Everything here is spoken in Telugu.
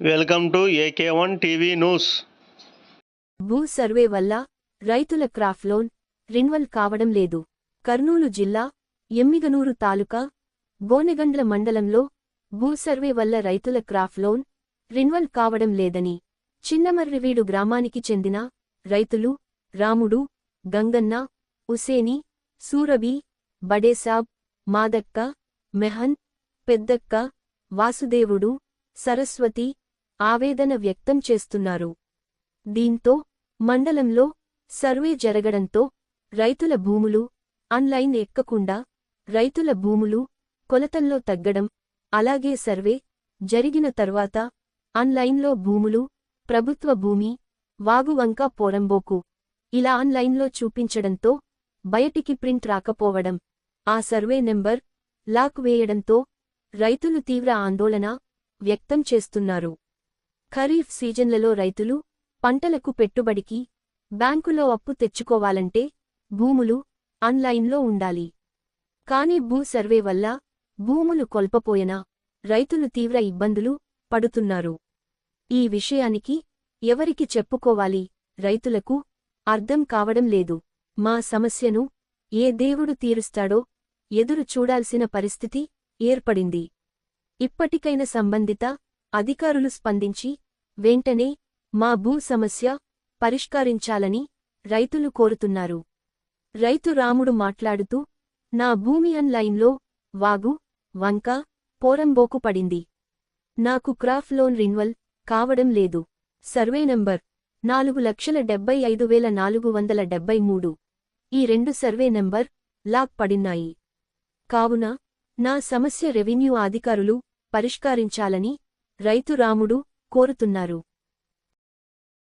Welcome to AK one TV news. భూ సర్వే వల్ల రైతుల క్రాఫ్ లోన్ రిన్వల్ కావడం లేదు. కర్నూలు జిల్లా ఎమ్మిగనూరు తాలూకా గోనెగండ్ల మండలంలో భూ సర్వే వల్ల రైతుల క్రాఫ్ లోన్ రిన్వల్ కావడం లేదని చిన్నమర్రివీడు గ్రామానికి చెందిన రైతులు రాముడు గంగన్న ఉసేని సూరబి బడేసాబ్ మాదక్క మెహన్ పెద్దక్క వాసుదేవుడు సరస్వతి ఆవేదన వ్యక్తం చేస్తున్నారు. దీంతో మండలంలో సర్వే జరగడంతో రైతుల భూములు ఆన్లైన్ ఎక్కకుండా రైతుల భూములు కొలతల్లో తగ్గడం అలాగే సర్వే జరిగిన తర్వాత ఆన్లైన్లో భూములు ప్రభుత్వ భూమి వాగువంక పోరంబోకు ఇలా ఆన్లైన్లో చూపించడంతో బయటికి ప్రింట్ రాకపోవడం ఆ సర్వే నెంబర్ లాక్ వేయడంతో రైతులు తీవ్ర ఆందోళన వ్యక్తం చేస్తున్నారు. ఖరీఫ్ సీజన్లలో రైతులు పంటలకు పెట్టుబడికి బ్యాంకులో అప్పు తెచ్చుకోవాలంటే భూములు ఆన్లైన్లో ఉండాలి. కాని భూ సర్వే వల్ల భూములు కొల్పపోయినా రైతులు తీవ్ర ఇబ్బందులు పడుతున్నారు. ఈ విషయానికి ఎవరికి చెప్పుకోవాలి? రైతులకు అర్థం కావడం లేదు. మా సమస్యను ఏ దేవుడు తీరుస్తాడో ఎదురు చూడాల్సిన పరిస్థితి ఏర్పడింది. ఇప్పటికైన సంబంధిత అధికారులు స్పందించి వెంటనే మా భూ సమస్య పరిష్కరించాలని రైతులు కోరుతున్నారు. రైతు రాముడు మాట్లాడుతూ నా భూమి అన్లైన్లో వాగు వంక పోరంబోకు పడింది. నాకు క్రాఫ్ లోన్ రిన్వల్ కావడం లేదు. సర్వే నంబర్ నాలుగు లక్షల డెబ్బై ఐదు వేల నాలుగు వందల డెబ్బై మూడు. ఈ రెండు సర్వే నంబర్ లాక్ పడిన్నాయి. కావున నా సమస్య రెవెన్యూ అధికారులు పరిష్కరించాలని రైతు రాముడు కోరుతున్నారు.